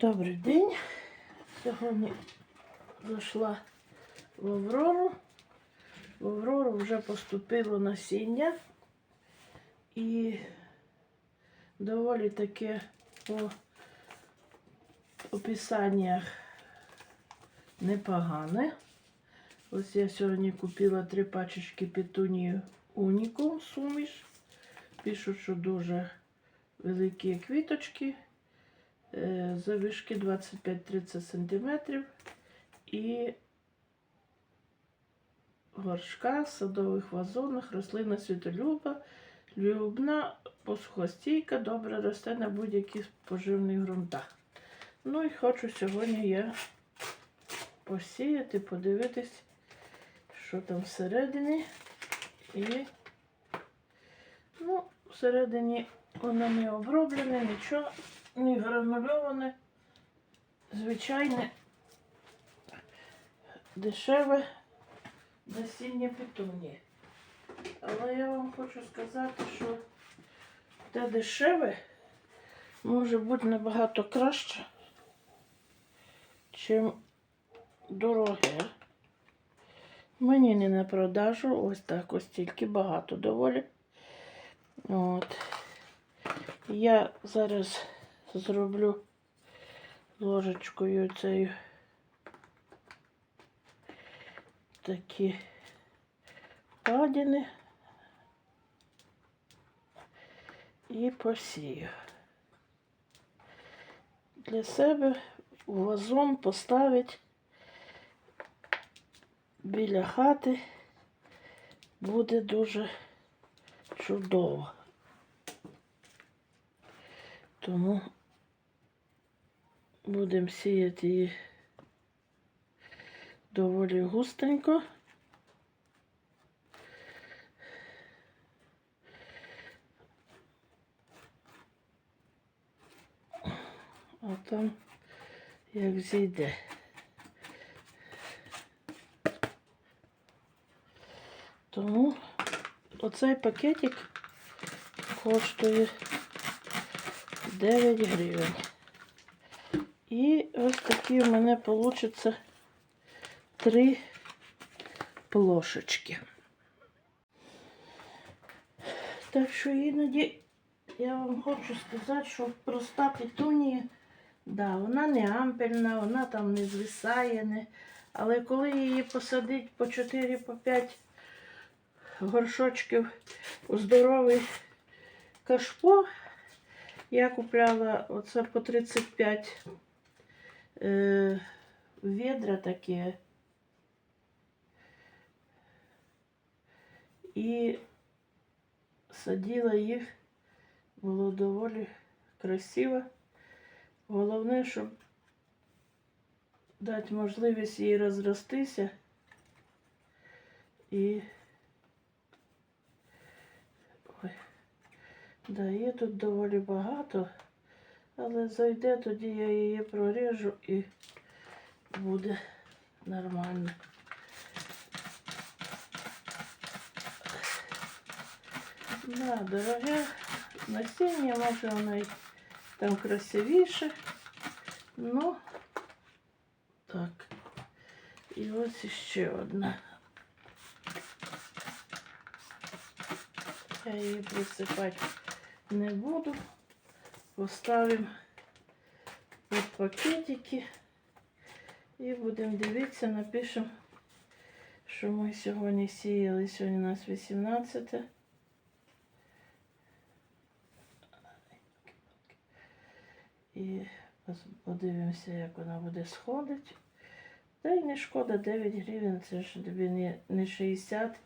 Добрий день. Сьогодні зайшла в Аврору. В Аврору вже поступило насіння і доволі таке по описаннях непогане. Ось я сьогодні купила три пачечки петунії Унікум суміш. Пишуть, що дуже великі квіточки. Завишки 25-30 см і горшка, садових вазонах, рослина світолюба, любна, посухостійка, добре росте на будь-яких поживних ґрунтах. Ну і хочу сьогодні я посіяти, подивитись, що там всередині. І, ну, всередині воно не оброблене, нічого не гранульоване, звичайне, дешеве насіння петунії. Але я вам хочу сказати, що те дешеве може бути набагато краще, чим дороге. Мені не на продажу, ось так ось тільки багато доволі. От. Я зараз зроблю ложечкою цією такі падіни і посію. Для себе в вазон поставити біля хати буде дуже чудово. Тому будемо сіяти її доволі густенько. А там як зійде. Тому оцей пакетик коштує 9 гривень. І ось такі в мене получаться три плошечки. Так що іноді я вам хочу сказати, що проста петунія, да, вона не ампельна, вона там не звисає, не... але коли її посадить по 4-5 горшочків у здоровий кашпо, я купляла оце по 35 е, ведра такі. І садила їх, було доволі красиво. Головне, щоб дати можливість їй розростися і Ой. Да, є тут доволі багато, але зайде, тоді я її проріжу і буде нормально. Да, дороге насіння, може воно і там красивіше. Ну, так. І ось іще одна. Я її присипати не буду. Поставимо в пакетики і будемо дивитися, напишемо, що ми сьогодні сіяли. Сьогодні у нас 18. І подивимося, як вона буде сходити. Та й не шкода 9 гривень, це ж тобі не, не 60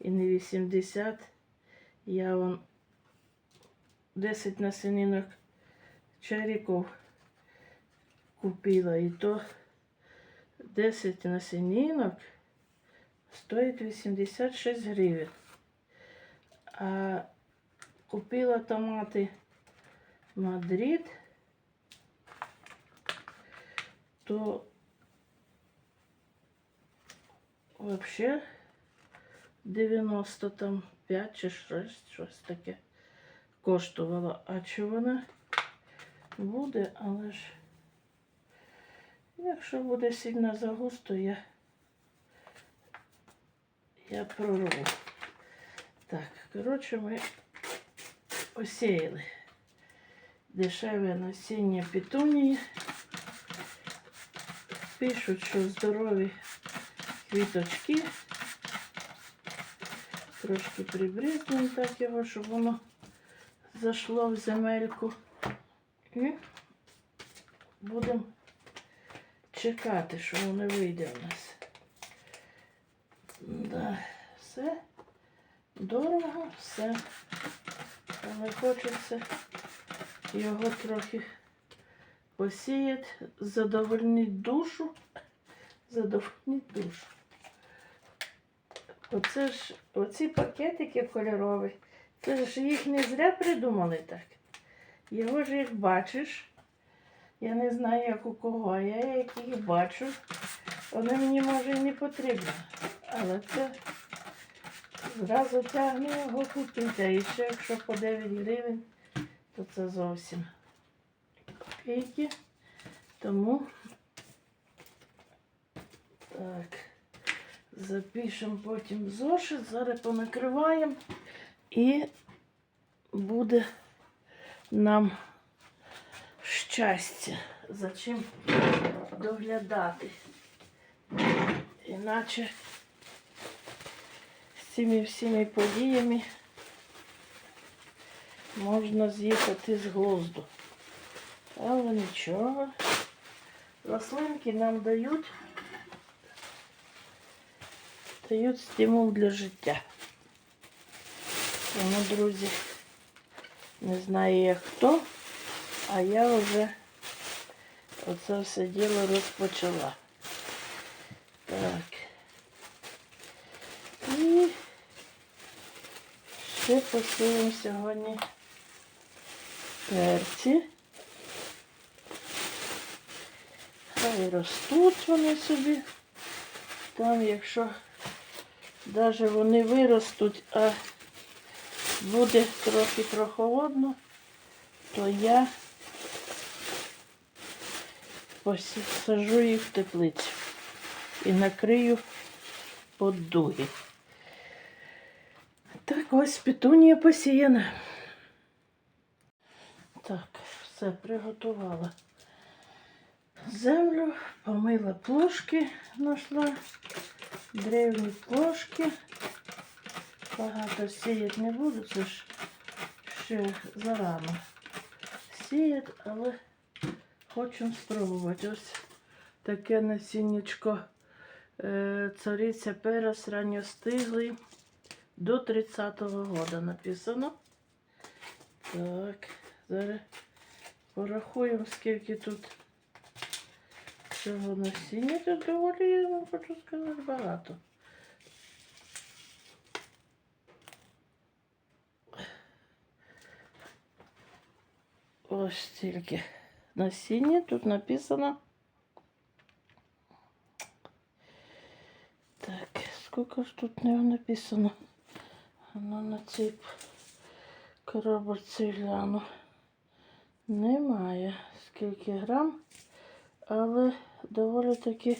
і не 80. Я вон 10 насінинок черіків купила. І то 10 насінинок стоїть 86 гривень. А купила томати Мадрид, то вообще 90 там 5 чи 6, щось таке коштувало. А чи вона буде, але ж Якщо буде сильно загусто, я, я прорву. Так, коротше, ми посіяли дешеве насіння петунії. Пишуть, що здорові квіточки. Трошки прибрізнемо так його, щоб воно зайшло в земельку. І будемо чекати, що воно вийде у нас. Да, все дорого, все. Але хочеться його трохи посіяти, задовольнити душу. Задовольнити душу. Оце ж, оці пакетики кольорові, це ж їх не зря придумали так. Його ж як бачиш, я не знаю, як у кого, а я як їх бачу, вони мені може і не потрібні. Але це зразу тягне його купити. А ще якщо по 9 гривень, то це зовсім копійки. Тому так, запишемо потім зошит, зараз понакриваємо і буде нам щастя, за чим доглядати. Іначе з цими всіми подіями можна з'їхати з глузду. Але нічого. Рослинки нам дають, дають стимул для життя. Тому, друзі, не знаю як хто, а я вже оце все діло розпочала. Так. І ще посіємо сьогодні перці. Хай ростуть вони собі. Там, якщо навіть вони виростуть, а буде трохи прохолодно, то я посаджу їх в теплицю і накрию под дуги. Так, ось петунія посіяна. Так, все приготувала землю, помила плошки, знайшла древні плошки. Багато сіяти не буду, це ж ще зарано сіяти, але хочу спробувати. Ось таке насіннячко е, цариця перес ранньостиглий до 30-го года написано. Так, зараз порахуємо, скільки тут цього насіння. Тут доволі, я вам хочу сказати, багато. Ось стільки насіння. Тут написано. Так, сколько ж тут не написано? Воно на цій коробочці гляну. Немає скільки грам, але доволі таки,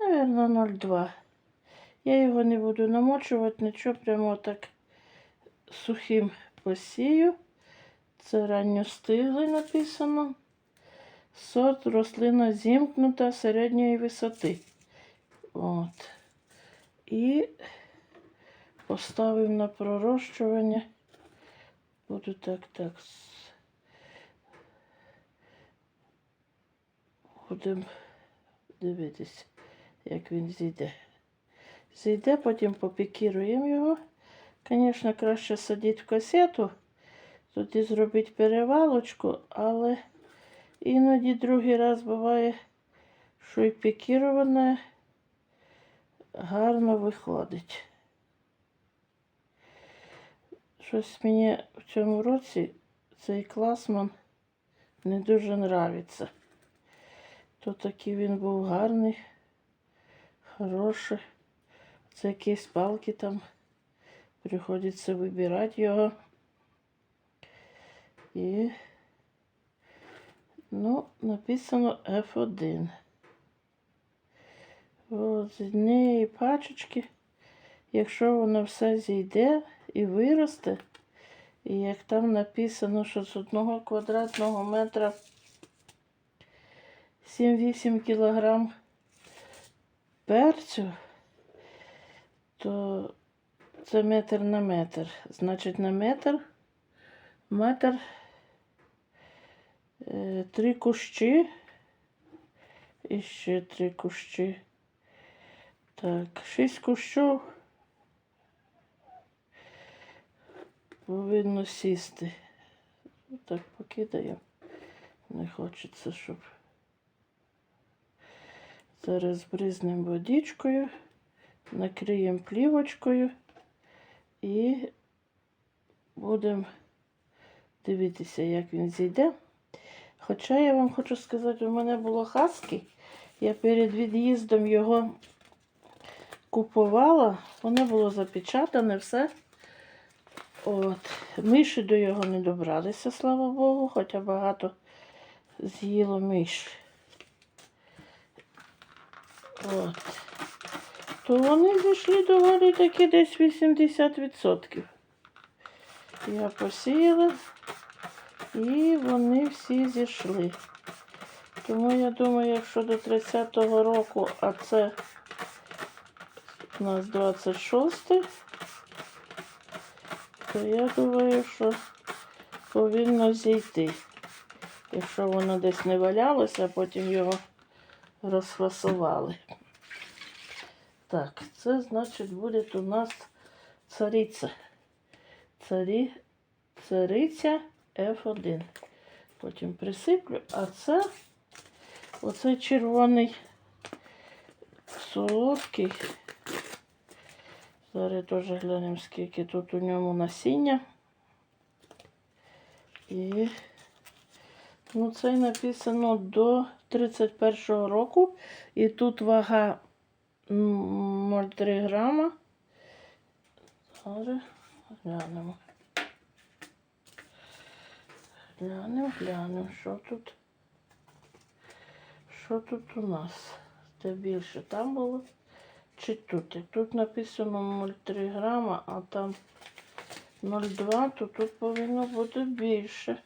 напевно, 0,2. Я його не буду намочувати, нічого прямо так сухим посію. Це ранньостиглий написано. Сорт рослина зімкнута середньої висоти. От. І поставив на пророщування. Буду так, так. Будемо дивитися, як він зійде. Зійде, потім попікіруємо його. Звісно, краще садити в касету, тоді зробити перевалочку, але іноді другий раз буває, що і пікіроване гарно виходить. Щось мені в цьому році цей класман не дуже нравиться. То такий він був гарний, хороший. Це якісь палки там. Приходиться вибирати його. І, ну, написано F1. От, з однієї пачечки, якщо воно все зійде і виросте, і як там написано, що з одного квадратного метра 7-8 кілограм перцю, то це метр на метр. Значить, на метр метр е, три кущі і ще три кущі. Так, шість кущів повинно сісти. Так, покидаємо. Не хочеться, щоб зараз бризнемо водичкою, накриємо плівочкою і будемо дивитися, як він зійде. Хоча я вам хочу сказати, у мене було хаски. Я перед від'їздом його купувала, воно було запечатане, все. От. Миші до його не добралися, слава Богу, хоча багато з'їло миш. От. То вони дійшли доволі таки десь 80%. Я посіяла і вони всі зійшли. Тому я думаю, якщо до 30-го року, а це у нас 26, то я думаю, що повинно зійти. Якщо воно десь не валялося, а потім його розфасували. Так, це значить буде у нас цариця. Царі, цариця F1. Потім присиплю, а це оцей червоний солодкий. Зараз теж глянемо, скільки тут у ньому насіння. І ну, це написано до 31 року. І тут вага 0,3 грама. Зараз глянемо. Глянемо, глянемо, що тут. Що тут у нас? Це більше там було? Чи тут? Як тут написано 0,3 грама, а там 0,2, то тут повинно бути більше.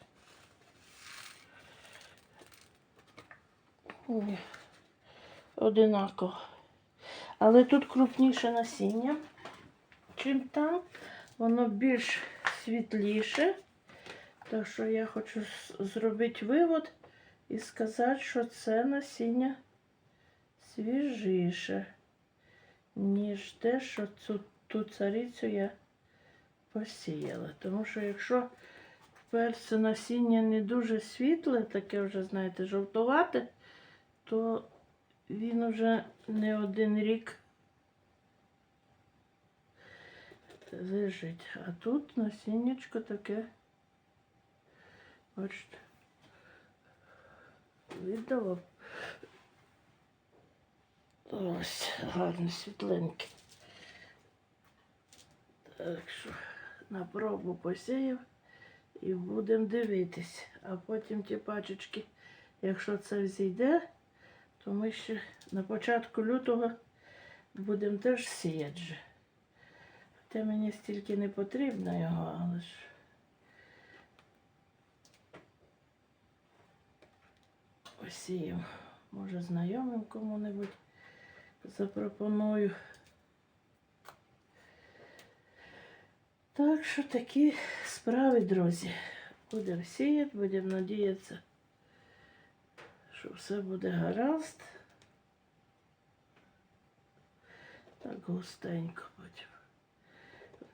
Ні, одинаково. Але тут крупніше насіння, чим там. Воно більш світліше. Так що я хочу зробити вивод і сказати, що це насіння свіжіше, ніж те, що цю ту царицю я посіяла. Тому що якщо в перці насіння не дуже світле, таке вже, знаєте, жовтувате, то він уже не один рік лежить. А тут насіннячко таке, бачите, видало. Ось, гарне світленьке. Так що на пробу посіяв і будемо дивитись. А потім ті пачечки, якщо це зійде, то ми ще на початку лютого будемо теж сіяти. Хоча мені стільки не потрібно його, але ж. Посіяв. Може знайомим кому-небудь запропоную. Так що такі справи, друзі. Будемо сіяти, будемо надіятися, що все буде гаразд. Так густенько потім.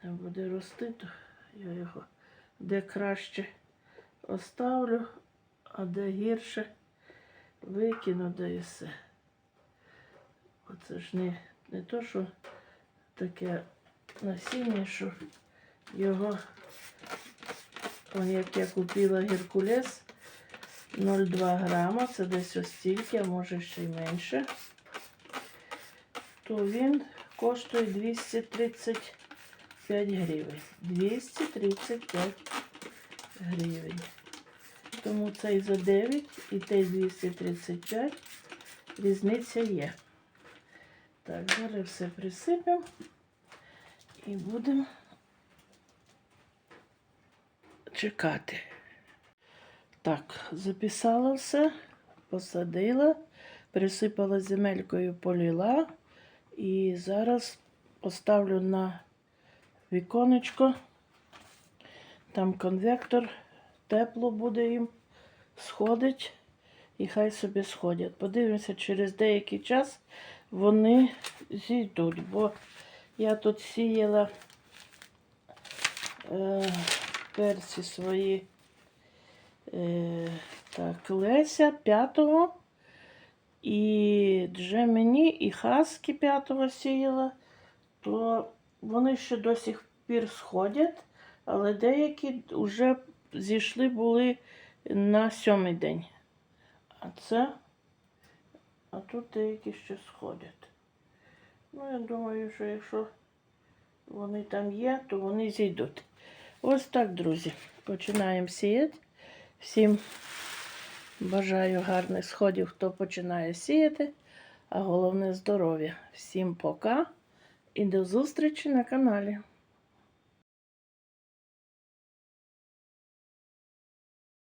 Не буде рости, то я його де краще оставлю, а де гірше викину, і все. Оце ж не, не то, що таке насіння, що його, он як я купила геркулес 0,2 грама, це десь ось стільки, а може ще й менше, то він коштує 235 гривень. 235 гривень. Тому цей за 9 і той 235 різниця є. Так, зараз все присипемо і будемо чекати. Так, записала все, посадила, присипала земелькою, поліла. І зараз поставлю на віконечко. Там конвектор, тепло буде їм сходить, і хай собі сходять. Подивимося, через деякий час вони зійдуть, бо я тут сіяла е, перці свої е, так, Леся п'ятого. І Джемені, і Хаски п'ятого сіяла, то вони ще до сих пір сходять, але деякі вже зійшли були на сьомий день. А це, а тут деякі ще сходять. Ну, я думаю, що якщо вони там є, то вони зійдуть. Ось так, друзі. Починаємо сіяти. Всім бажаю гарних сходів, хто починає сіяти, а головне здоров'я. Всім пока і до зустрічі на каналі.